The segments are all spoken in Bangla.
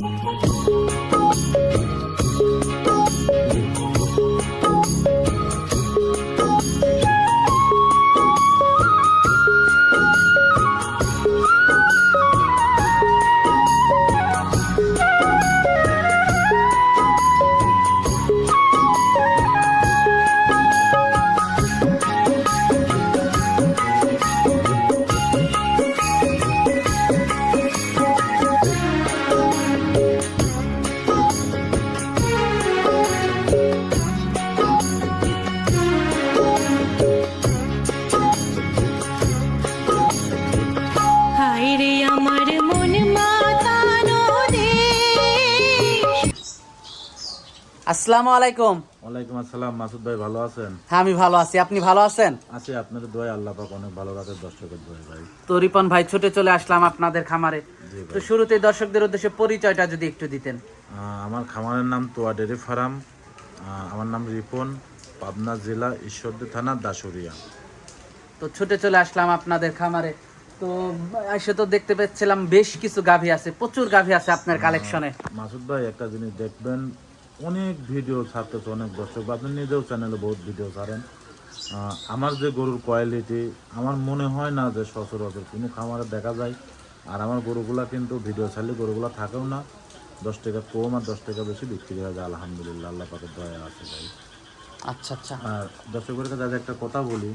হায় আসসালামু আলাইকুম। ওয়ালাইকুম আসসালাম মাসুদ ভাই ভালো আছেন? হ্যাঁ আমি ভালো আছি। আপনি ভালো আছেন? আছি আপনাদের দোয়া আল্লাহ পাক অনেক ভালো রাখে দর্শকের দোয়া ভাই। তো রিপন ভাই ছুটে চলে আসলাম আপনাদের খামারে। তো শুরুতেই দর্শকদের উদ্দেশ্যে পরিচয়টা যদি একটু দিতেন। আমার খামারের নাম তোয়া ডেরি ফার্ম। আমার নাম রিপন পাবনা জেলা ঈশ্বরদী থানা দাসুরিয়া। তো ছুটে চলে আসলাম আপনাদের খামারে। তো এসে তো দেখতে পাচ্ছিলাম বেশ কিছু গাভী আছে প্রচুর গাভী আছে আপনার কালেকশনে মাসুদ ভাই একটা জিনিস দেখবেন অনেক ভিডিও ছাড়তেছে অনেক দর্শক। বা আপনি নিজেও চ্যানেলে বহুত ভিডিও ছাড়েন। আমার যে গরুর কোয়ালিটি আমার মনে হয় না যে সচরাচর কোনো খামারে দেখা যায়। আর আমার গরুগুলা কিন্তু ভিডিও ছাড়লে গরুগুলা থাকেও না। দশ টাকা কম আর দশ টাকা বেশি বিক্রি হয়ে যায়। আলহামদুলিল্লাহ আল্লাহ পাকের দয়া আছে ভাই। আচ্ছা আচ্ছা। আর দর্শকের কাছে আজ একটা কথা বলি।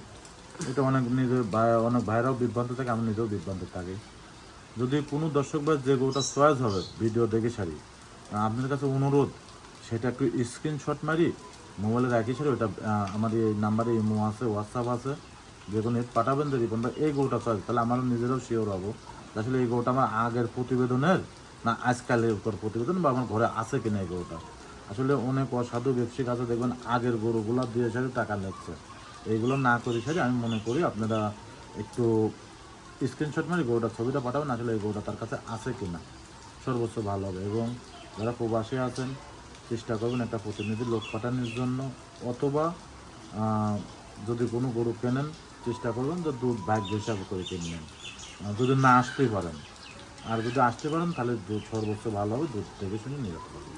এটা অনেক নিজের অনেক ভাইরাও বিভ্রান্ত থাকে আমি নিজেও বিভ্রান্ত থাকি। যদি কোনো দর্শক ভাই যে গরুটা চয়েস হবে ভিডিও দেখে সারি আপনার কাছে অনুরোধ সেটা একটু স্ক্রিনশট মারি মোবাইলে রাখি সারি ওটা আমার এই নাম্বারে ইমো আছে হোয়াটসঅ্যাপ আছে, যে কোনো পাঠাবেন তো রিপন এই গরুটা চয়েস তাহলে আমার নিজেরও শিওর হব আসলে এই গরুটা আমার আগের প্রতিবেদনের না আজকালের প্রতিবেদন বা আমার ঘরে আছে কিনা এই গরুটা? আসলে অনেক অসাধু ব্যবসায়িক আছে, দেখবেন আগের গরুগুলা দিয়ে সারি টাকা নিচ্ছে এইগুলো না করি সারি আমি মনে করি আপনারা একটু স্ক্রিনশট মারি, গরুটার ছবিটা পাঠাবেন, আসলে এই গরুটা তার কাছে আছে কিনা। সর্বোচ্চ ভালো হবে। এবং যারা প্রবাসী আছেন চেষ্টা করবেন একটা প্রতিনিধি লোক পাঠানোর জন্য। অথবা যদি কোনো গরু কেনেন চেষ্টা করবেন যে দুধ ভাগ্য হিসাবে করে কিনবেন যদি না আসতেই পারেন। আর যদি আসতে পারেন তাহলে দুধ সর্বোচ্চ ভালো হবে দুধ থেকে শুনে নিয়ে যেতে পারবেন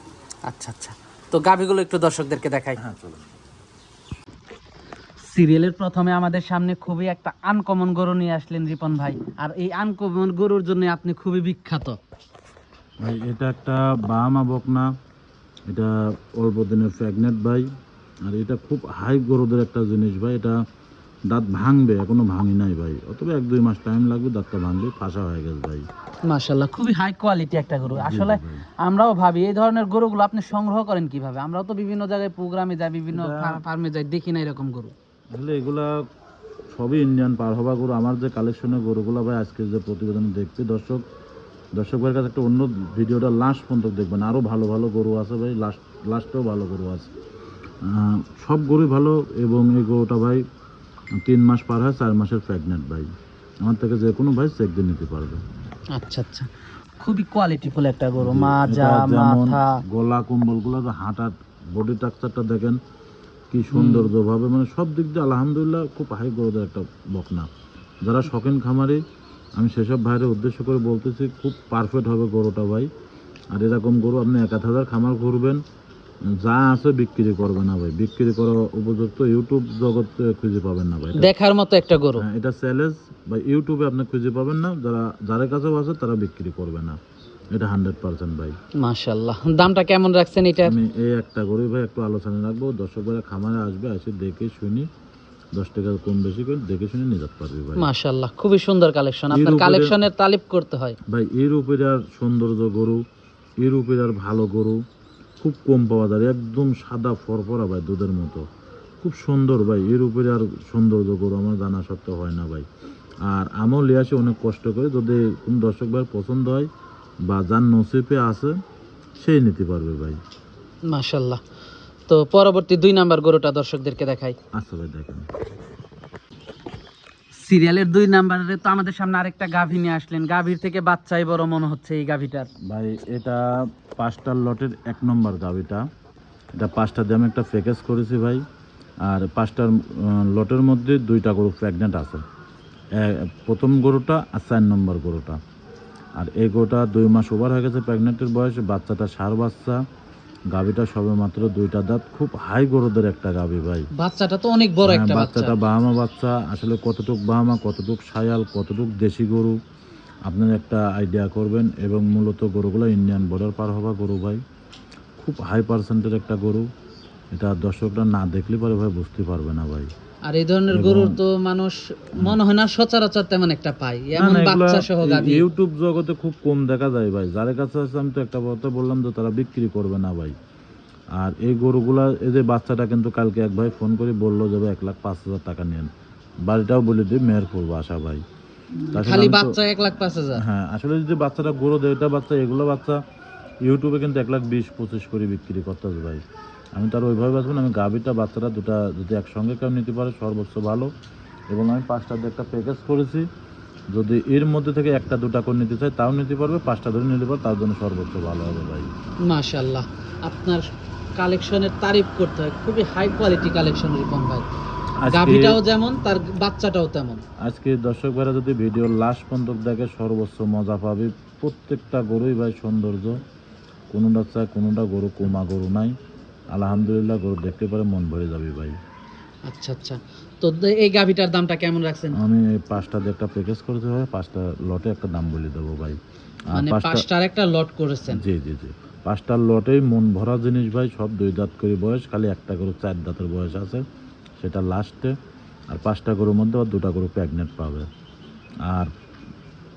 আচ্ছা আচ্ছা। তো গাভীগুলো একটু দর্শকদেরকে দেখাই। হ্যাঁ চলুন। সিরিয়ালের প্রথমে আমাদের সামনে খুবই একটা আনকমন গরু নিয়ে আসলেন রিপন ভাই। আর এই আনকমন গরুর জন্য আপনি খুবই বিখ্যাত। ভাই এটা একটা বাহামা বকনা এটা অল্প দিনের প্রেগনেন্ট ভাই আর এটা খুব হাই গরুদের একটা জিনিস ভাই এটা দাঁত ভাঙবে এখনও ভাঙি নাই ভাই। অথবা এক দুই মাস টাইম লাগবে দাঁতটা ভাঙবে ফাঁসা হয়ে গেছে ভাই। মাশাল্লাহ খুবই হাই কোয়ালিটি একটা গরু। আসলে আমরাও ভাবি এই ধরনের গরুগুলো আপনি সংগ্রহ করেন কীভাবে? আমরাও তো বিভিন্ন জায়গায় প্রোগ্রামে যাই বিভিন্ন ফার্মে যাই দেখি না এরকম গরু। আসলে এগুলা সবই ইন্ডিয়ান পার হওয়া গরু। আমার যে কালেকশনের গরুগুলো ভাই আজকে যে প্রতিবেদন দেখছি দর্শক দর্শক ভাইয়ের কাছে একটা অন্য ভিডিওটা লাস্ট পর্যন্ত দেখবেন। আরও ভালো ভালো গরু আছে ভাই লাস্ট লাস্টেও ভালো গরু আছে। সব গরুই ভালো এবং এই গরুটা ভাই তিন মাস পার হয় চার মাসের প্রেগনেন্ট ভাই। আমার থেকে যে কোনো ভাই চেক দিয়ে নিতে পারবে। আচ্ছা আচ্ছা। খুবই কোয়ালিটিফুল একটা গরু মাজা মাথা। গলা কম্বলগুলো হাঁটার বডি স্ট্রাকচারটা দেখেন কি সৌন্দর্যভাবে মানে সব দিক দিয়ে আলহামদুলিল্লাহ খুব হাই গরুদের একটা বকনা। যারা শখিন খামারি আমি সেসব ভাইয়ের উদ্দেশ্য করে বলতেছি খুব পারফেক্ট হবে গরুটা ভাই। আর এরকম গরু আপনি এক হাজার খামার ঘুরবেন যা আছে বিক্রি করবে না ভাই। বিক্রি করা উপযুক্ত ইউটিউব জগৎ খুঁজে পাবেন না ভাই। দেখার মতো একটা গরু। হ্যাঁ, এটা চ্যালেঞ্জ বা ইউটিউবে আপনি খুঁজে পাবেন না যারা যাদের কাছেও আছে তারা বিক্রি করবে না। এটা হান্ড্রেড পার্সেন্ট ভাই। মাশাল্লাহ দামটা কেমন রাখছেন এটা? আমি এই একটা করে ভাই একটু আলোচনা রাখব। দর্শক ভাইরা খামারে আসবে এসে দেখে শুনি। দশ টাকা কম বেশি করে দেখে শুনে নিয়ে যেতে পারবে ভাই। মাশাল্লাহ খুবই সুন্দর কালেকশন আপনার কালেকশনের তালিফ করতে হয়। ভাই এর উপরে আর সৌন্দর্য গরু এর উপরে আর ভালো গরু খুব কম পাওয়া যায়। একদম সাদা ফরফরা ভাই দুধের মতো। খুব সুন্দর ভাই এর উপরে আর সৌন্দর্য গরু আমার জানা সত্ত্বেও হয় না ভাই। আর আমিও লিয়ে আসি অনেক কষ্ট করে। যদি কোনো দর্শক ভাইয়ের পছন্দ হয় বা যার নসিবে আছে সেই নিতে পারবে ভাই। মাশাল্লাহ তো পরবর্তী দুই নাম্বার গরুটা দর্শকদেরকে দেখাই। আচ্ছা ভাই দেখেন। সিরিয়ালের দুই নাম্বারে তো আমাদের সামনে আরেকটা গাভী নিয়ে আসলেন। গাভীর থেকে বাচ্চাই বড় মনে হচ্ছে এই গাভীটার। ভাই এটা পাঁচটার লটের এক নম্বর গাভীটা। এটা পাঁচটা দিয়ে আমি একটা প্যাকেজ করেছি ভাই। আর পাঁচটার লটের মধ্যে দুইটা গরু প্রেগনেন্ট আছে। প্রথম গরুটা আর চার নম্বর গরুটা। আর এই গরুটা দুই মাস ওভার হয়ে গেছে প্রেগনেন্টের বয়স। বাচ্চাটা সার বাচ্চা। গাভিটা সবে মাত্র দুইটা দাঁত খুব হাই গরদের একটা গাবি ভাই। বাচ্চাটা তো অনেক বড় হ্যাঁ, একটা বাচ্চাটা বাহামা বাচ্চা আসলে কতটুক বাহামা কতটুক সায়াল কতটুক দেশি গরু আপনার একটা আইডিয়া করবেন। এবং মূলত গরুগুলো ইন্ডিয়ান বর্ডার পার হওয়া গরু ভাই। খুব হাই পার্সেন্টের একটা গরু। এটা দর্শকরা না দেখলে পরে ভাই বুঝতে পারবে না ভাই। আর এই ধরনের গরুর তো মানুষ মনে হয় না সচরাচর তেমন একটা পায়। এমন বাচ্চা সহ গাভী। ইউটিউব জগতে খুব কম দেখা যায় ভাই। যার কাছে আছে আমি তো একটা কথা বললাম যে তারা বিক্রি করবে না ভাই। আর এই গরুগুলা এই যে বাচ্চাটা কিন্তু কালকে এক ভাই ফোন করে বলল যে ভাই এক লাখ পাঁচ হাজার টাকা নেন। বাড়িটাও বলে দিই মেহেরপুর আশা ভাই। খালি বাচ্চা এক লাখ পাঁচ হাজার। হ্যাঁ আসলে যদি বাচ্চাটা গরু দেয় এটা বাচ্চা এগুলো বাচ্চা ইউটিউবে কিন্তু এক লাখ বিশ পঁচিশ করে বিক্রি করতেছে ভাই। আমি তার ওইভাবে বাঁচবো না আমি গাভিটা বাচ্চাটা দুটা যদি একসঙ্গে কেউ নিতে পারে সর্বোচ্চ ভালো। এবং আমি পাঁচটা একটা প্যাকেজ করেছি। যদি এর মধ্যে থেকে একটা দুটা করে নিতে চাই তাও নিতে পারবে পাঁচটা ধরে নিতে পারবে তার জন্য সর্বোচ্চ ভালো হবে ভাই। মাশাল্লাহ আপনার কালেকশনের তারিফ করতে হয়। খুবই হাই কোয়ালিটি কালেকশন রিপন ভাই। গাভীটাও যেমন তার বাচ্চাটাও তেমন। আজকে দর্শক ভাইরা যদি ভিডিও লাস্ট পর্যন্ত দেখে সর্বোচ্চ মজা পাবে। প্রত্যেকটা গরুই ভাই সৌন্দর্য। কোনোটা চায় কোনোটা গরু কোমা গরু নাই। আলহামদুলিল্লাহ গরু দেখতে পারে মন ভরে যাবে ভাই। আচ্ছা আচ্ছা। তো এই গাভীটার দামটা কেমন রাখছেন? আমি পাঁচটা একটা প্যাকেজ করতে হবে পাঁচটা লটে একটা দাম বলে দেবো ভাই। মানে পাঁচটা পাঁচটার একটা লট করেছেন? জি জি জি। পাঁচটার লটেই মন ভরা জিনিস ভাই সব দুই দাঁত করে বয়স খালি একটা গরু চার দাঁতের বয়স আছে সেটা লাস্টে আর পাঁচটা গরুর মধ্যে দুটা গরু প্রেগনেন্ট পাবে। আর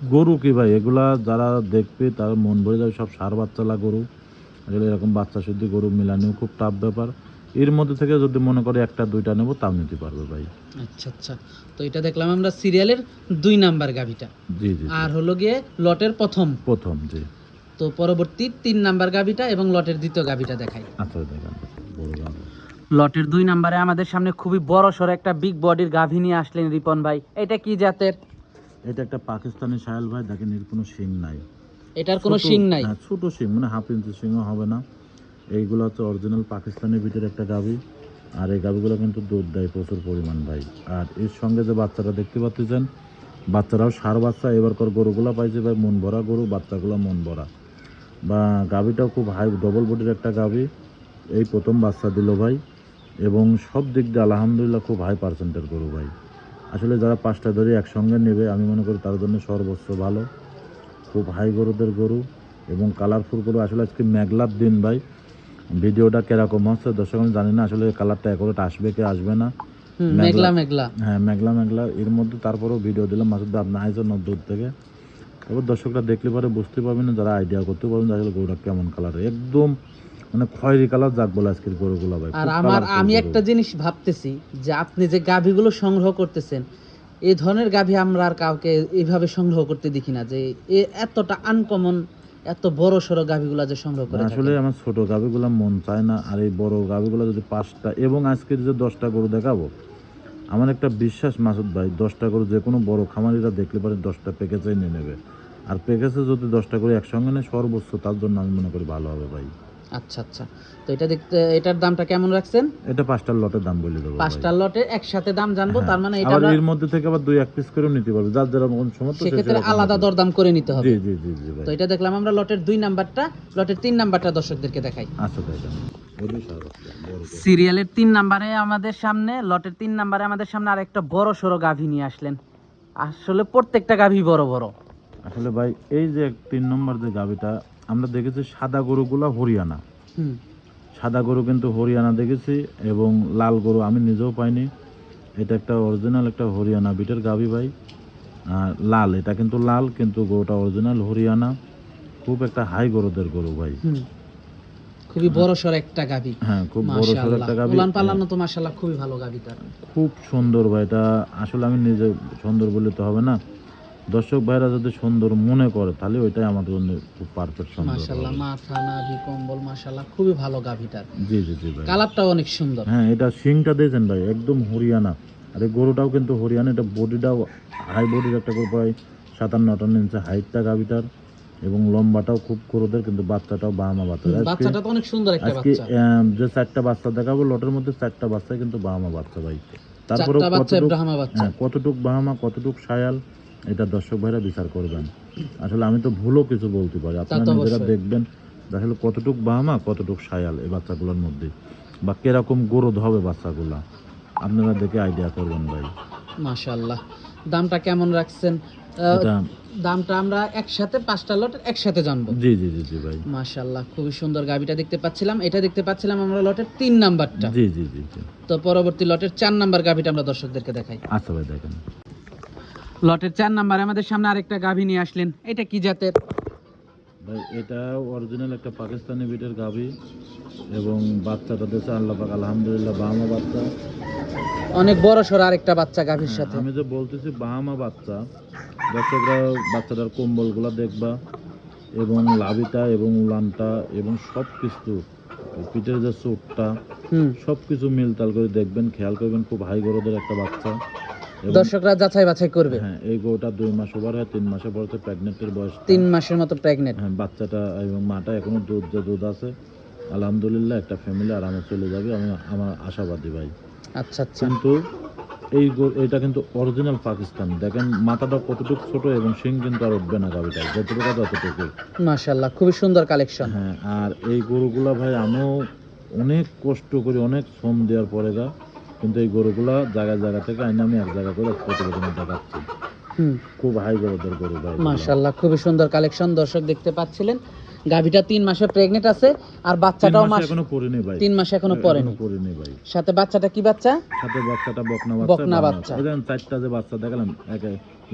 গরু কি ভাই? এগুলা যারা দেখবে তার মন ভরে যাবে সব সার বাচ্চালা গরু। এগুলো এরকম বাচ্চা শুদ্ধি গরু মিলানিও খুব টাফ ব্যাপার। এর মধ্যে থেকে যদি মনে করে একটা দুইটা নেব তাও নিতে পারবে ভাই। আচ্ছা আচ্ছা। তো এটা দেখলাম আমরা সিরিয়ালের দুই নাম্বার গাভীটা। জি জি জি। আর হলো গিয়ে লটের প্রথম। প্রথম জি। তো পরবর্তী তিন নাম্বার গাভীটা এবং লটের দ্বিতীয় গাভীটা দেখাই। আচ্ছা দেখেন। লটের দুই নাম্বারে আমাদের সামনে খুবই বড় সড়ো একটা বিগ বডির গাভী নিয়ে আসলেন রিপন ভাই। এটা কি জাতের? এটা একটা পাকিস্তানি সায়াল ভাই দেখেন এর কোনো শিং নাই। এটার কোনো শিং নাই? হ্যাঁ, ছোট শিং মানে হাফ ইঞ্চি শিংও হবে না। এইগুলো হচ্ছে অরিজিনাল পাকিস্তানি ভিতরে একটা গাভি আর এই গাভিগুলো কিন্তু দুধ দেয় প্রচুর পরিমাণ ভাই। আর এর সঙ্গে যে বাচ্চাটা দেখতে পাচ্ছেন বাচ্চারাও সার বাচ্চা এবারকার গরুগুলো পাইছে ভাই মন ভরা গরু বাচ্চাগুলো মন ভরা। বা গাভিটাও খুব হাই ডবল বডির একটা গাভি এই প্রথম বাচ্চা দিল ভাই। এবং সব দিক দিয়ে আলহামদুলিল্লাহ খুব হাই পার্সেন্টের গরু ভাই। আসলে যারা পাঁচটা ধরে একসঙ্গে নেবে আমি মনে করি তার জন্য সর্বোচ্চ ভালো। খুব হাই গরুদের গরু এবং কালারফুল গরু। আসলে আজকে মেঘলার দিন ভাই। ভিডিওটা কীরকম হচ্ছে দর্শক আমি জানি না আসলে কালারটা একরোট আসবে কি আসবে না। মেঘলা। মেঘলা হ্যাঁ মেঘলা মেঘলা। এর মধ্যে তারপরেও ভিডিও দিলাম মাসুদ আপনি আইসেন দূর থেকে। এবার দর্শকরা দেখলে পরে বুঝতে পারবেন যারা আইডিয়া করতে পারবেন আসলে গরুটা কেমন কালার একদম মানে খয়েরি কালার যাক বলে আজকের গরুগুলো ভাই আর আমার আমি একটা জিনিস ভাবতেছি যে আপনি যে গাভীগুলো সংগ্রহ করতেছেন এই ধরনের গাভী আমরা আর কাউকে এইভাবে সংগ্রহ করতে দেখি না যে এতটা আনকমন এত বড় সড়ো গাভীগুলা যে সংগ্রহ করে আসলে আমার ছোট গাভিগুলো মন চায় না আর এই বড় গাভিগুলো যদি পাঁচটা এবং আজকের যে দশটা গরু দেখাবো আমার একটা বিশ্বাস মাসুদ ভাই দশটা গরু যে কোনো বড় খামারিরা দেখলে পারে দশটা প্যাকেজেই নিয়ে নেবে। আর প্যাকেজে যদি দশটা করে একসঙ্গে নেয় সর্বোচ্চ তার জন্য আমি মনে করি ভালো হবে ভাই। আচ্ছা আচ্ছা। তো এটা দেখতে এটার দামটা কেমন রাখছেন? এটা পাঁচটার লটের দাম বলে দেবো ভাই। পাঁচটা লটে একসাথে দাম জানব হ্যাঁ, তার মানে এটা এর মধ্যে থেকে আবার দুই এক পিস করেও নিতে পারবে। যার যারা মন সমর্থ সেক্ষেত্রে আলাদা। দরদাম করে নিতে হবে। জি জি জি জি তো এটা দেখলাম আমরা লটের দুই নাম্বারটা লটের তিন নাম্বারটা দর্শকদেরকে দেখাই। আচ্ছা তাই। সিরিয়ালের তিন নাম্বারে আমাদের সামনে লটের তিন নাম্বারে আমাদের সামনে আরেকটা বড় সড়ো গাভী নিয়ে আসলেন। আসলে প্রত্যেকটা গাভী বড় বড়। আসলে ভাই এই যে তিন নম্বর যে গাভিটা আমরা দেখেছি সাদা গরুগুলা হরিয়ানা। হুম। সাদা গরু কিন্তু হরিয়ানা দেখেছি এবং লাল গরু আমি নিজেও পাইনি। এটা একটা অরিজিনাল একটা হরিয়ানা বিটের গাভি ভাই। আর লাল এটা কিন্তু লাল কিন্তু গরুটা অরিজিনাল হরিয়ানা। খুব একটা হাই গরুদের গরু ভাই। খুবই বড় সড়ো একটা গাভী হ্যাঁ খুব বড় মাশাআল্লাহ। একটা গাভি উলান পালানো তো মাশাআল্লাহ খুবই ভালো গাভীটা খুব সুন্দর ভাই এটা আসলে আমি নিজে সুন্দর বলে তো হবে না। দর্শক ভাইরা যদি সুন্দর মনে করে তাহলে ওইটাই আমাদের জন্য খুব পারফেক্ট সুন্দর মাশাআল্লাহ। মাথা নাভি কম্বল মাশাআল্লাহ খুবই ভালো গাভীটার। জি জি জি ভাই। কালারটাও অনেক সুন্দর। হ্যাঁ এটা শিংটা দিয়েছেন ভাই একদম হরিয়ানা। আর এই গরুটাও কিন্তু হরিয়ানা এটা বডিটাও হাই বডির একটা গরু প্রায় সাতান্ন আটান্ন ইঞ্চি হাইটটা গাভিটার। এবং লম্বাটাও খুব গরুদের কিন্তু বাচ্চাটাও বাহামা বাচ্চা। আজকে বাচ্চাটা তো অনেক সুন্দর একটা বাচ্চা। আম, যে চারটা বাচ্চা দেখাবো লটের মধ্যে চারটা বাচ্চা কিন্তু বাহামা বাচ্চা ভাই। তারপরে হ্যাঁ কতটুক বাহামা কতটুক সায়াল এটা দর্শক ভাইরা বিচার করবেন। আসলে আমি তো ভুলও কিছু বলতে পারি। আপনারা নিজেরা দেখবেন আসলে কতটুক বাহামা কতটুক সায়াল এই বাচ্চাগুলোর মধ্যে বা কীরকম গ্রোথ হবে বাচ্চাগুলা। আপনারা দেখে আইডিয়া করবেন ভাই। মাশাআল্লাহ। দামটা কেমন রাখছেন? দামটা আমরা একসাথে পাঁচটা লট একসাথে জানব। জি জি জি জি ভাই। মাশাআল্লাহ খুবই সুন্দর গাবিটা দেখতে পাচ্ছিলাম। এটা দেখতে পাচ্ছিলাম আমরা লটের তিন নাম্বারটা। জি জি জি তো পরবর্তী লটের চার নাম্বার গাভিটা আমরা দর্শকদেরকে দেখাই। আচ্ছা ভাই দেখেন। লটের চার নাম্বারে আমাদের সামনে আরেকটা গাভী নিয়ে আসলেন। এটা কি জাতের? ভাই এটা অরিজিনাল একটা পাকিস্তানি বিটের গাভী এবং বাচ্চাটা দেশে আল্লাহ পাক আলহামদুলিল্লাহ বাহামা বাচ্চা। অনেক বড় সড় আরেকটা বাচ্চা গাভীর সাথে। আমি যে বলতেছি বাহামা বাচ্চা দর্শকরা বাচ্চাটার কম্বলগুলা দেখবা এবং লাভিটা এবং উলানটা এবং সব কিছু পিঠের যে চোটটা সব কিছু মিলতাল করে দেখবেন খেয়াল করবেন খুব হাই গরদের একটা বাচ্চা। দর্শকরা যাচাই বাছাই করবে। হ্যাঁ এই গরুটা দুই মাস ওভার হয় তিন মাসে পরে প্রেগনেন্টের বয়স তিন মাসের মতো প্রেগনেন্ট হ্যাঁ বাচ্চাটা এবং মাটা এখনও দুধ যে দুধ আছে আলহামদুলিল্লাহ একটা ফ্যামিলি আরামে চলে যাবে আমি আমার আশাবাদী ভাই। আচ্ছা আচ্ছা। কিন্তু এই এটা কিন্তু অরিজিনাল পাকিস্তান। দেখেন মাথাটা কতটুকু ছোট এবং শিং কিন্তু আর উঠবে না গাভিটা যতটুকু ততটুকু মাশাআল্লাহ খুবই সুন্দর কালেকশন হ্যাঁ আর এই গরুগুলা ভাই আমিও অনেক কষ্ট করি অনেক শ্রম দেওয়ার পরে গা কিন্তু এই গরুগুলা জায়গা জায়গা থেকে আইনে আমি এক জায়গা করে প্রতিবেদনে দেখাচ্ছি। খুব হাই গরু ভাই মাশাআল্লাহ খুবই সুন্দর কালেকশন দর্শক দেখতে পাচ্ছিলেন। গাভিটা তিন মাসে প্রেগনেন্ট আছে আর বাচ্চাটাও মাস এখনও পড়িনি ভাই। তিন মাসে এখনও পড়েনি। পড়িনি ভাই। সাথে বাচ্চাটা কি বাচ্চা? সাথে বাচ্চাটা বকনা বকনা বাচ্চা। বাচ্চা। দেখেন চারটা যে বাচ্চা দেখালাম এক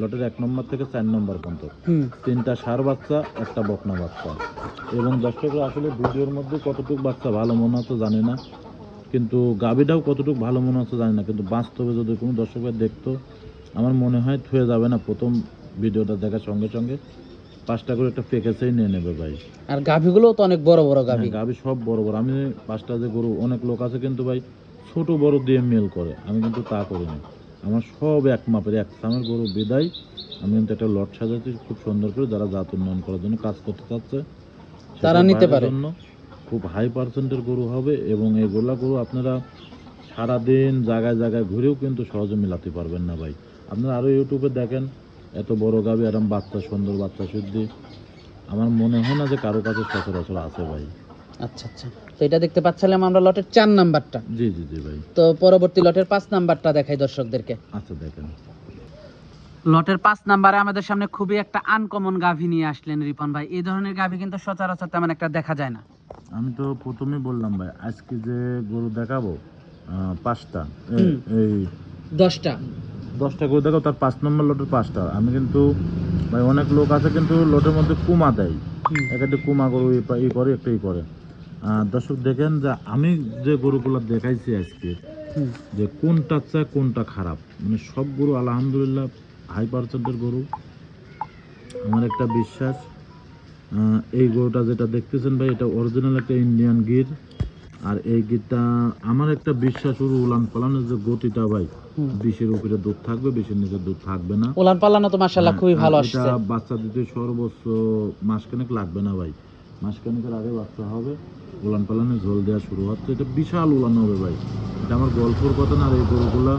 লটের এক নম্বর থেকে চার নম্বর পর্যন্ত। তিনটা সার বাচ্চা একটা বকনা বাচ্চা। এবং দর্শকরা আসলে ভিডিওর মধ্যে কতটুকু বাচ্চা ভালো মনে হতো জানে না। কিন্তু গাবিটাও কতটুকু ভালো মনে হতো জানি না কিন্তু বাস্তবে যদি কোনো দর্শকের দেখতো আমার মনে হয় থুয়ে যাবে না প্রথম ভিডিওটা দেখার সঙ্গে সঙ্গে। পাঁচটা করে একটা প্যাকেজেই নিয়ে নেবে ভাই। আর গাভিগুলো তো অনেক বড় বড় গাভি। হ্যাঁ, গাভি সব বড় বড়। আমি পাঁচটা যে গরু অনেক লোক আছে কিন্তু ভাই ছোট বড় দিয়ে মেল করে। আমি কিন্তু তা করিনি। আমার সব এক মাপের এক সামের গরু বিদায়। আমি কিন্তু একটা লট সাজাচ্ছি খুব সুন্দর করে যারা জাত উন্নয়ন করার জন্য কাজ করতে চাচ্ছে তারা নিতে পারে। জন্য। খুব হাই পার্সেন্টের গরু হবে এবং এই গোলা গরু আপনারা সারাদিন জায়গায় জায়গায় ঘুরেও কিন্তু সহজে মিলাতে পারবেন না ভাই। আপনারা আরও ইউটিউবে দেখেন এত বড় গাভি এরম বাচ্চা সুন্দর বাচ্চা শুদ্ধি। আমার মনে হয় না যে কারও কাছে সচরাচর আছে ভাই। আচ্ছা আচ্ছা। তো এটা দেখতে পাচ্ছিলাম আমরা লটের চার নাম্বারটা। জি জি জি ভাই। তো পরবর্তী লটের পাঁচ নাম্বারটা দেখাই দর্শকদেরকে। আচ্ছা দেখেন। লটের পাঁচ নাম্বারে আমাদের সামনে খুবই একটা আনকমন গাভি নিয়ে আসলেন রিপন ভাই। এই ধরনের গাভি কিন্তু সচরাচর তেমন একটা দেখা যায় না। আমি তো প্রথমেই বললাম ভাই আজকে যে গরু দেখাবো পাঁচটা এই- দশটা। দশটা গরু দেখাবো তার পাঁচ নম্বর লটের পাঁচটা। আমি কিন্তু ভাই অনেক লোক আছে কিন্তু লটের মধ্যে কুমা দেয়। হুম। একটা কুমা গরু ই করে একটা ই করে। আহ, দর্শক দেখেন যে আমি যে গরুগুলো দেখাইছি আজকে যে কোনটা চায় কোনটা খারাপ। মানে সব গরু আলহামদুলিল্লাহ হাই পার্সেন্টের গরু। আমার একটা বিশ্বাস এই গরুটা যেটা দেখতেছেন ভাই এটা অরিজিনাল একটা ইন্ডিয়ান গির। আর এই গিরটা আমার একটা বিশ্বাস শুরু উলান পালানের যে গতিটা ভাই বিশের উপরে দুধ থাকবে বিশের নিচে দুধ থাকবে না। উলান পাল্লানো তো মাশাআল্লাহ খুবই হ্যাঁ, ভালো আসছে। এটা বাচ্চা দিতে সর্বোচ্চ মাসখানেক লাগবে না ভাই। মাসখানেকের আগে বাচ্চা হবে উলান পালানে ঝোল দেওয়া শুরু হচ্ছে এটা বিশাল উলান হবে ভাই। এটা আমার গল্পর কথা না আর এই গরুগুলা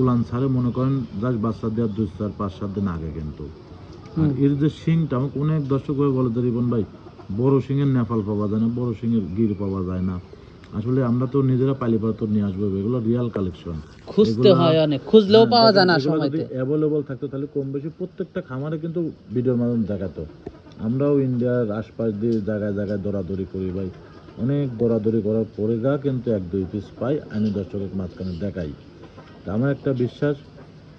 উলান ছাড়ে মনে করেন জাস্ট বাচ্চা দেওয়ার দুই চার পাঁচ সাত দিন আগে কিন্তু। আর এর যে শিংটা আমাকে অনেক দর্শক ভাই বলে যে রিবন ভাই বড় শিঙের নেপাল পাওয়া যায় না বড় শিঙের গির পাওয়া যায় না। আসলে আমরা তো নিজেরা পালিপার তো নিয়ে আসব এগুলো রিয়াল কালেকশন খুঁজতে হয় অনেক খুঁজলেও পাওয়া যায় না সময়তে। অ্যাভেলেবল থাকতো তাহলে কম বেশি প্রত্যেকটা খামারে কিন্তু ভিডিওর মাধ্যমে দেখাতো। আমরাও ইন্ডিয়ার আশপাশ দিয়ে জায়গায় জায়গায় দৌড়াদৌড়ি করি ভাই। অনেক দৌড়াদৌড়ি করার পরে গা কিন্তু এক দুই পিস পাই আমি দর্শকের মাঝখানে দেখাই। তা আমার একটা বিশ্বাস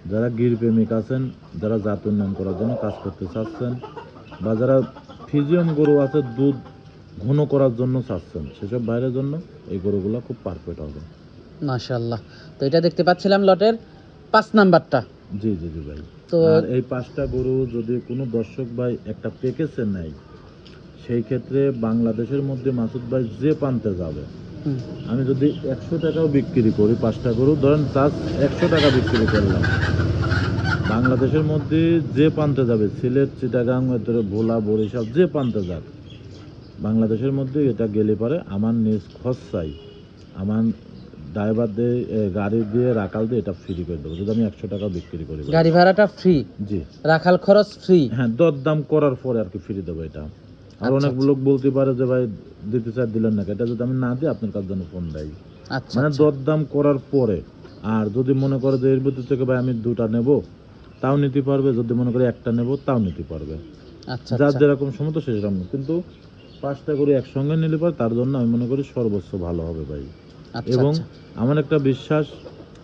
যারা গির প্রেমিক আছেন যারা জাত উন্নয়ন করার জন্য কাজ করতে চাচ্ছেন বা যারা ফিজিয়াম গরু আছে দুধ ঘন করার জন্য চাচ্ছেন সেসব বাইরের জন্য এই গরুগুলো খুব পারফেক্ট হবে। মাশাআল্লাহ। তো এটা দেখতে পাচ্ছিলাম লটের পাঁচ নাম্বারটা। জি জি জি ভাই। তো এই পাঁচটা গরু যদি কোনো দর্শক ভাই একটা প্যাকেজে নেয় সেই ক্ষেত্রে বাংলাদেশের মধ্যে মাসুদ ভাই যে পানতে যাবে আমি যদি একশো টাকাও বিক্রি করি পাঁচটা গরু ধরেন চাষ একশো টাকা বিক্রি করলাম। বাংলাদেশের মধ্যে যে পানতে যাবে সিলেট চিটাগাং ভোলা বরিশাল যে পানতে যাক বাংলাদেশের মধ্যে এটা গেলে পারে আমার নিজ খরচাই। আমার ড্রাইভার দিয়ে গাড়ি দিয়ে রাখাল দিয়ে এটা ফ্রি করে দেবো। যদি আমি একশো টাকা বিক্রি করি গাড়ি ভাড়াটা ফ্রি জি। রাখাল খরচ ফ্রি হ্যাঁ দরদাম করার পরে আর কি ফ্রি দেবো এটা। আর আচ্ছা, অনেক লোক বলতে পারে যে ভাই দিতে চাই দিলেন না এটা যদি আমি না দিই আপনার কাছে জন্য ফোন দেয়? আচ্ছা মানে আচ্ছা। দরদাম করার পরে আর যদি মনে করে যে এর ভিতর থেকে ভাই আমি দুটা নেব তাও নিতে পারবে। যদি মনে করে একটা নেব তাও নিতে পারবে। আচ্ছা যার আচ্ছা। যেরকম সময় তো সেরকম। কিন্তু পাঁচটা করে একসঙ্গে নিলে পরে তার জন্য আমি মনে করি সর্বোচ্চ ভালো হবে ভাই। আচ্ছা, এবং আচ্ছা। আমার একটা বিশ্বাস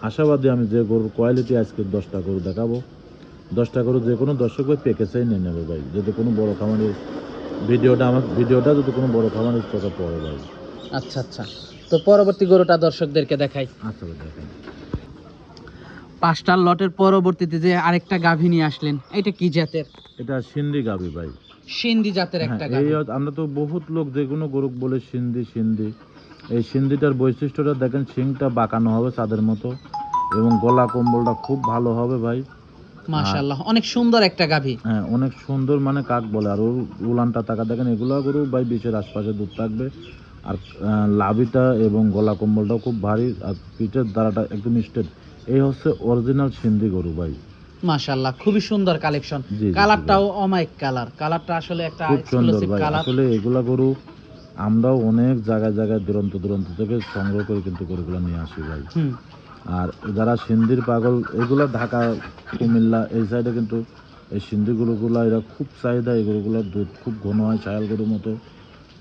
আশাবাদী আমি যে গরুর কোয়ালিটি আজকে দশটা গরু দেখাবো। দশটা গরু যে কোনো দর্শক ভাই প্যাকেজেই নিয়ে নেবে ভাই। যদি কোনো বড় খামারের ভিডিওটা আমার ভিডিওটা যদি কোনো বড় খামারের চোখে পড়ে ভাই আচ্ছা আচ্ছা। তো পরবর্তী গরুটা দর্শকদেরকে দেখাই। আচ্ছা দেখেন পাঁচটার লটের পরবর্তীতে যে আরেকটা গাভী নিয়ে আসলেন এটা কি জাতের? এটা সিন্ধি গাভী ভাই। সিন্ধি জাতের একটা হ্যাঁ, এই গাভী আমরা তো বহুত লোক যে কোনো গরু বলে সিন্ধি সিন্ধি এই সিন্ধিটার বৈশিষ্ট্যটা দেখেন শিংটা বাঁকানো হবে চাঁদের মতো এবং গলা কম্বলটা খুব ভালো হবে ভাই। মাশাআল্লাহ। অনেক সুন্দর একটা গাভী। হ্যাঁ অনেক সুন্দর মানে কাক বলে। আর ওর উলানটা টাকা দেখেন এগুলো গরু ভাই বিশের আশপাশে দুধ থাকবে। আর লাভিটা এবং গলা কম্বলটাও খুব ভারী আর পিঠের দ্বারাটা একদম স্টেট এই হচ্ছে অরিজিনাল সিন্ধি গরু ভাই। মাশাআল্লাহ খুবই সুন্দর কালেকশন। কালারটাও অমাইক কালার। কালারটা আসলে একটা এক্সক্লুসিভ কালার। আসলে এগুলা গরু আমরাও অনেক জায়গায় জায়গায় দুরন্ত দুরন্ত থেকে সংগ্রহ করে কিন্তু গরুগুলো নিয়ে আসি ভাই। হুম। আর যারা সিন্ধির পাগল, এগুলো ঢাকা, কুমিল্লা, এই সাইডে কিন্তু এই সিন্ধি গরুগুলো, এরা খুব চাহিদা, এই গরুগুলোর দুধ খুব ঘন হয় ছায়াল গরুর মতো।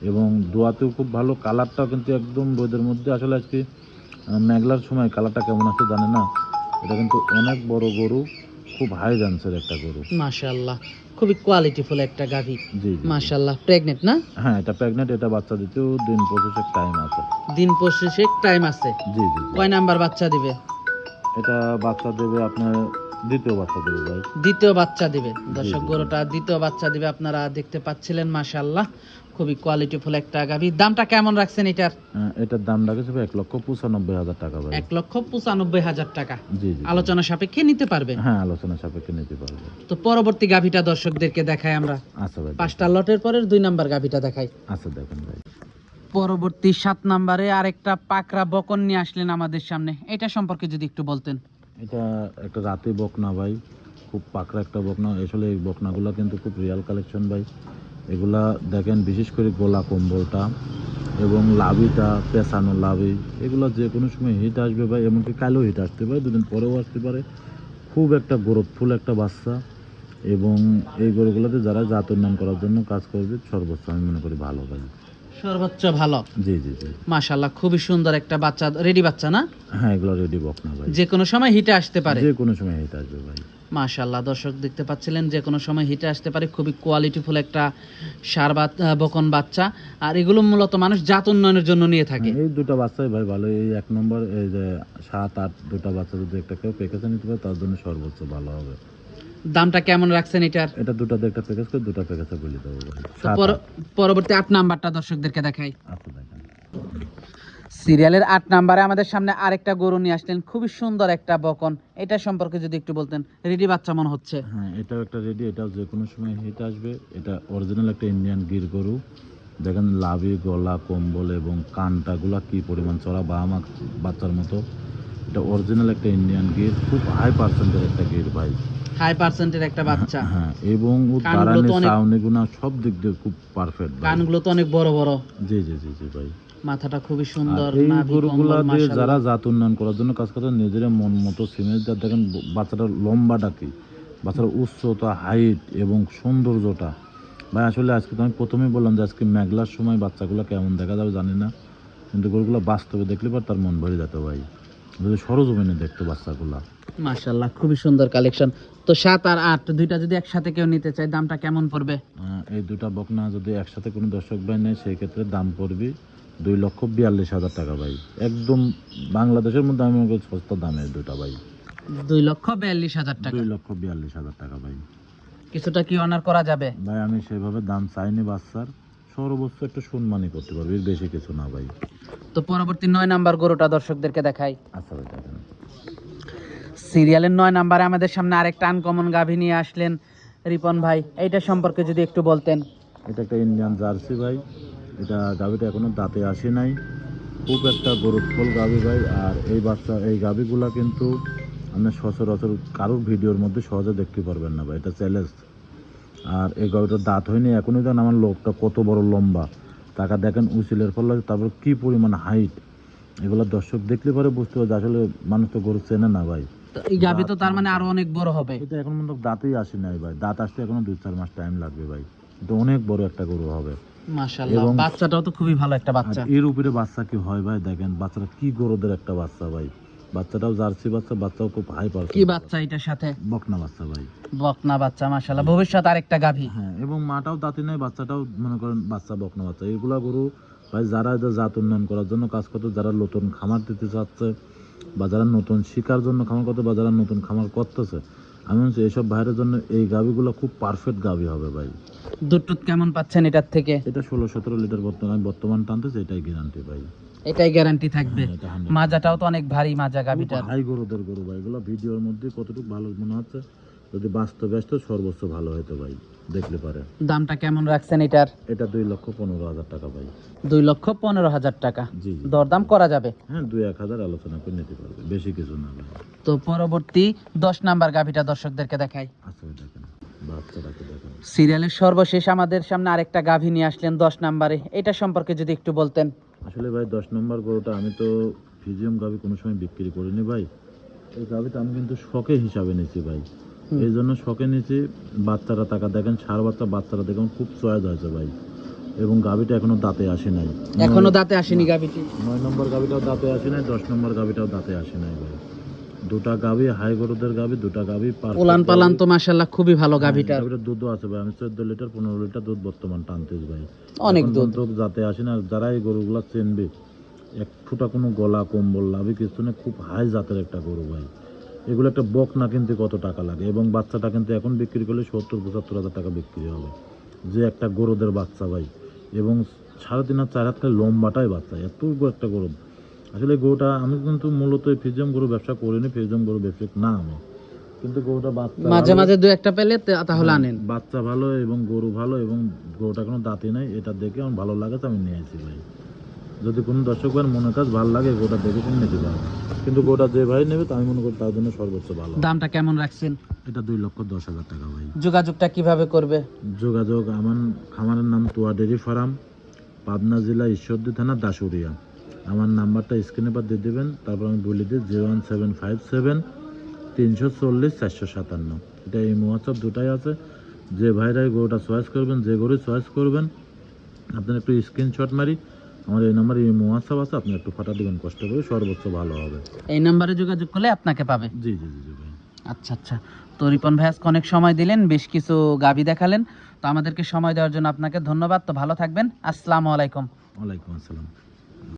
এবং দোয়াতেও খুব ভালো, কালারটাও কিন্তু একদম রোদের মধ্যে। আসলে আজকে মেঘলার সময় কালারটা কেমন আছে জানে না? এটা কিন্তু অনেক বড় গরু। খুব হাই ডান্সের একটা গরু। মাশাআল্লাহ খুবই কোয়ালিটিফুল একটা গাভী। মাশাআল্লাহ প্রেগনেন্ট না? হ্যাঁ এটা প্রেগনেন্ট এটা বাচ্চা দিতেও দিন পঁচিশের টাইম আছে। দিন পঁচিশে টাইম আছে। জি জি। কয় নাম্বার বাচ্চা দিবে? এটা বাচ্চা দেবে আপনার দ্বিতীয় বাচ্চা দেবে ভাই। দ্বিতীয় বাচ্চা দিবে। দর্শক। গরুটা দ্বিতীয় বাচ্চা দিবে আপনারা দেখতে পাচ্ছিলেন মাশাআল্লাহ। খুবই কোয়ালিটিফুল একটা গাভী। দামটা কেমন রাখছেন এটার? এটার দাম রাখেছে এক লক্ষ পঁচানব্বই হাজার টাকা ভাই। এক লক্ষ পঁচানব্বই হাজার টাকা। জি জি আলোচনা সাপেক্ষে নিতে পারবে? হ্যাঁ আলোচনা সাপেক্ষে নিতে পারবে। তো পরবর্তী গাভীটা দর্শকদেরকে দেখাই আমরা। আচ্ছা ভাই পাঁচটা লটের পরের দুই নাম্বার গাভীটা দেখাই। আচ্ছা দেখেন ভাই। পরবর্তী সাত নাম্বারে আরেকটা পাকরা বকন নিয়ে আসলেন আমাদের সামনে। এটা সম্পর্কে যদি একটু বলতেন। এটা একটা রাতে বকনা ভাই। খুব পাকড়া একটা বকনা। আসলে এই বকনাগুলো কিন্তু খুব রিয়াল কালেকশন ভাই। এগুলা দেখেন, বিশেষ করে গোলা কম্বলটা এবং লাভিটা, পেঁচানো লাভি, এগুলো যে কোনো সময় হিট আসবে বা এমনকি কালো হিট আসতে পারে, দুদিন পরেও আসতে পারে। খুব একটা গ্রোথফুল একটা বাচ্চা এবং এই গরুগুলোতে যারা জাত উন্নয়ন করার জন্য কাজ করবে, সর্বোচ্চ আমি মনে করি ভালো, ভাই। সর্বোচ্চ ভালো। জি জি জি। মাশাআল্লাহ খুবই সুন্দর একটা বাচ্চা। রেডি বাচ্চা না? হ্যাঁ এগুলো রেডি বকনা ভাই। যে কোনো সময় হিটে আসতে পারে। যে কোনো সময় হিট আসবে ভাই। মাশাআল্লাহ দর্শক দেখতে পাচ্ছিলেন যে কোনো সময় হিটে আসতে পারে। খুবই কোয়ালিটিফুল একটা সার বকন বাচ্চা। আর এগুলো মূলত মানুষ জাত উন্নয়নের জন্য নিয়ে থাকে। এই দুটো বাচ্চাই ভাই ভালো। এই এক নম্বর এই যে সাত আট দুটো বাচ্চা যদি একটা কেউ প্যাকেজে নিতে পারে তার জন্য সর্বোচ্চ ভালো হবে। দামটা কেমন রাখছেন এটার? এটা দুটাতে একটা প্যাকেজ করে দুটো প্যাকেজে বলে দেবো সাত পর- আট। পরবর্তী আট নাম্বারটা দর্শকদেরকে দেখাই। আচ্ছা দেখেন। সিরিয়ালের আট নাম্বারে আমাদের সামনে আরেকটা গরু নিয়ে আসলেন। খুবই সুন্দর একটা বকন। এটা সম্পর্কে যদি একটু বলতেন রেডি বাচ্চা মনে হচ্ছে। হ্যাঁ এটাও একটা রেডি এটাও যে কোনো সময় হিট আসবে। এটা অরিজিনাল একটা ইন্ডিয়ান গির গরু। দেখেন লাভি গলা কম্বল এবং কানটাগুলা কি পরিমাণ চড়া বা আমার বাচ্চার মতো। এটা অরিজিনাল একটা ইন্ডিয়ান গির খুব হাই পার্সেন্টের একটা গির ভাই। হাই পার্সেন্টের একটা বাচ্চা। হ্যাঁ এবং ও দাঁড়ানি তো গুনা সব দিক দিয়ে খুব পারফেক্ট কানগুলো তো অনেক বড় বড়। জি জি জি জি ভাই। মাথাটা খুবই সুন্দর দিয়ে যারা জাত উন্নয়ন করার জন্য কাজ করে নিজের মন মতো সিমেন্ট দেওয়ার দেখেন বাচ্চাটার লম্বাটা কি? বাচ্চার উচ্চতা হাইট এবং সৌন্দর্যটা। ভাই আসলে আজকে তো আমি প্রথমেই বললাম যে আজকে মেঘলার সময় বাচ্চাগুলো কেমন দেখা যাবে জানি না কিন্তু গরুগুলো বাস্তবে দেখলে পর তার মন ভরে যেত ভাই। সরজমিনে দেখতো বাচ্চাগুলা। খুবই সুন্দর কালেকশন তো সাত আর আট দুইটা যদি একসাথে কেউ নিতে চায় দামটা কেমন পড়বে? এই দুটা বকনা যদি একসাথে কোনো দর্শক ভাই নেয় সেই ক্ষেত্রে দাম পড়বে দুই লক্ষ বিয়াল্লিশ হাজার টাকা ভাই। একদম বাংলাদেশের মধ্যে আমি মনে করি সস্তা দামে দুটা ভাই। দুই লক্ষ বিয়াল্লিশ হাজার টাকা। দুই লক্ষ বিয়াল্লিশ হাজার টাকা ভাই। কিছুটা কি অনার করা যাবে? ভাই আমি সেভাবে দাম চাইনি বাচ্চার। সর্বোচ্চ একটু সম্মানই করতে পারব এর বেশি কিছু না ভাই। তো পরবর্তী নয় নাম্বার গরুটা দর্শকদেরকে দেখাই। আচ্ছা ভাই দেখেন। সিরিয়ালের নয় নাম্বারে আমাদের সামনে আরেকটা আনকমন গাভী নিয়ে আসলেন রিপন ভাই। এইটা সম্পর্কে যদি একটু বলতেন। এটা একটা ইন্ডিয়ান জার্সি ভাই। এটা গাভিটা এখনও দাঁতে আসে নাই। খুব একটা গরুত্বফুল গাভী ভাই। আর এই বাচ্চা এই গাভীগুলা কিন্তু আপনার সচরাচর কারোর ভিডিওর মধ্যে সহজে দেখতে পারবেন না ভাই। এটা চ্যালেঞ্জ আর এই গাভীটার দাঁত হয়নি এখনই দেন আমার লোকটা কত বড় লম্বা। টাকা দেখেন উচিলের ফলে তারপর কি পরিমাণ হাইট এগুলো দর্শক দেখলে পরে বুঝতে পারবে আসলে মানুষ তো গরু চেনে না ভাই। তো এই গাভি তো তার মানে আরও অনেক বড় হবে। এটা এখন পর্যন্ত দাঁতই আসে নাই ভাই। দাঁত আসতে এখনও দুই চার মাস টাইম লাগবে ভাই। এটা অনেক বড় একটা গরু হবে। মাশাআল্লাহ বাচ্চাটাও তো খুবই ভালো একটা বাচ্চা। এর উপরে বাচ্চা কি হয় ভাই দেখেন বাচ্চাটা কি গরুদের একটা বাচ্চা ভাই। বাচ্চাটাও জার্সি বাচ্চা বাচ্চাও খুব হাই পার কি বাচ্চা এটার সাথে? বকনা বাচ্চা ভাই। বকনা বাচ্চা মাশাআল্লাহ। ভবিষ্যৎ আরেকটা গাভি। হ্যাঁ এবং মাটাও দাঁতি নেই বাচ্চাটাও মনে করেন বাচ্চা বকনা বাচ্চা। এগুলা গরু ভাই যারা এটা জাত উন্নয়ন করার জন্য কাজ করতে যারা নতুন খামার দিতে চাচ্ছে বা যারা নতুন শিকার জন্য খামার করতে বা যারা নতুন খামার করতেছে আমি বলছি এইসব ভাইয়ের জন্য এই গাভিগুলো খুব পারফেক্ট গাভি হবে ভাই। দুধ কেমন পাচ্ছেন এটার থেকে? এটা ষোলো সতেরো লিটার বর্তমানে বর্তমান টানতেছে এটাই গ্যারান্টি ভাই। এটাই গ্যারান্টি থাকবে। হ্যাঁ, এটা 100% মাজাটাও তো অনেক ভারী মাজা গাভিটার। হাই গরুদের গরু ভাই এগুলো ভিডিওর মধ্যে কতটুকু ভালো মনে হচ্ছে? যদি বাস্তবে ব্যস্ত সর্বোচ্চ ভালো হতো ভাই দেখলে পারে। দামটা কেমন রাখছেন এটার? এটা দুই লক্ষ পনেরো হাজার টাকা ভাই। দুই লক্ষ পনেরো হাজার টাকা। জি দরদাম করা যাবে? হ্যাঁ দুই এক হাজার আলোচনা করে নিতে পারবে বেশি কিছু না তো পরবর্তী দশ নাম্বার গাভিটা দর্শকদেরকে দেখাই। আচ্ছা দেখেন। সিরিয়ালের সর্বশেষ আমাদের সামনে আরেকটা গাভী নিয়ে আসলেন দশ নাম্বারে। এটা সম্পর্কে যদি একটু বলতেন। আসলে ভাই দশ নম্বর গরুটা আমি তো ফিজিয়াম গাভী কোনো সময় বিক্রি করিনি ভাই। এই গাভীটা আমি কিন্তু শখে হিসাবে নিয়েছি ভাই। এই জন্য শখে নিয়েছি বাচ্চারা টাকা দেখেন সার বাচ্চা বাচ্চারা দেখেন খুব চয়েস হয়েছে ভাই। এবং গাভীটা এখনও দাঁতে আসে নাই। এখনও দাঁতে আসেনি গাভীটি। নয় নম্বর গাভিটাও দাঁতে আসে নাই দশ নম্বর গাভীটাও দাঁতে আসে নাই ভাই। দুটা গাভি হাই গরুদের গাভি দুটা গাভি পালান তো খুবই ভালো হ্যাঁ, গাভিটার দুধও আছে ভাই। আমি চোদ্দ লিটার পনেরো লিটার দুধ বর্তমান টানতেছি ভাই। অনেক দুধ। পর্যন্ত যাতে আসে না যারা এই গরুগুলা চেনবে এক ফুটা কোনো গলা কম্বল লাভি কিছু না খুব হাই জাতের একটা গরু ভাই। এগুলো একটা বক না কিনতে কত টাকা লাগে? এবং বাচ্চাটা কিন্তু এখন বিক্রি করলে সত্তর পঁচাত্তর হাজার টাকা বিক্রি হবে। যে একটা গরুদের বাচ্চা ভাই। এবং সাড়ে তিন হাত চার হাত লম্বাটাই বাচ্চা। এত একটা গরু। আসলে গরুটা আমি কিন্তু মূলত এই ফিজিয়াম গরু ব্যবসা করিনি ফিজিয়াম গরু ব্যবসা না আমি। কিন্তু গরুটা বাচ্চা মাঝে মাঝে দু একটা পেলে তাহলে আনেন। বাচ্চা ভালো এবং গরু ভালো এবং গরুটা কোনো দাঁতি নাই এটা দেখে আমার ভালো লাগে তো আমি নিয়ে আসি ভাই। যদি কোনো দর্শক ভাইয়ের মনে কাজ ভালো লাগে গোটা দেখে শুনে নিতে পারবে কিন্তু গোটা যে ভাই নেবে তো আমি মনে করি তার জন্য সর্বোচ্চ ভালো। দামটা কেমন রাখছেন? এটা দুই লক্ষ দশ হাজার টাকা ভাই। যোগাযোগটা কীভাবে করবে? যোগাযোগ আমার খামারের নাম তোয়া ডেরি ফার্ম পাবনা জেলা ঈশ্বরদী থানা দাসুরিয়া আমার নাম্বারটা স্ক্রিনে পর দিয়ে দেবেন তারপর আমি বলে দিই zero one seven five seven তিনশো চল্লিশ চারশো সাতান্ন। এটা এই হোয়াটসঅ্যাপ দুটাই আছে। যে ভাইরাই গরুটা চয়েস করবেন যে গরু চয়েস করবেন আপনার একটু স্ক্রিনশট মারি আমার এই নাম্বার এই হোয়াটসঅ্যাপ আছে আপনি একটু ফাটা দেবেন কষ্ট করে সর্বোচ্চ ভালো হবে। এই নাম্বারে যোগাযোগ করলে আপনাকে পাবে। জি জি জি জি ভাই। আচ্ছা আচ্ছা। তো রিপন ভাই আজকে অনেক সময় দিলেন বেশ কিছু গাভি দেখালেন। তো আমাদেরকে সময় দেওয়ার জন্য আপনাকে ধন্যবাদ। তো ভালো থাকবেন। আসসালামু আলাইকুম। ওয়ালাইকুম আসসালাম।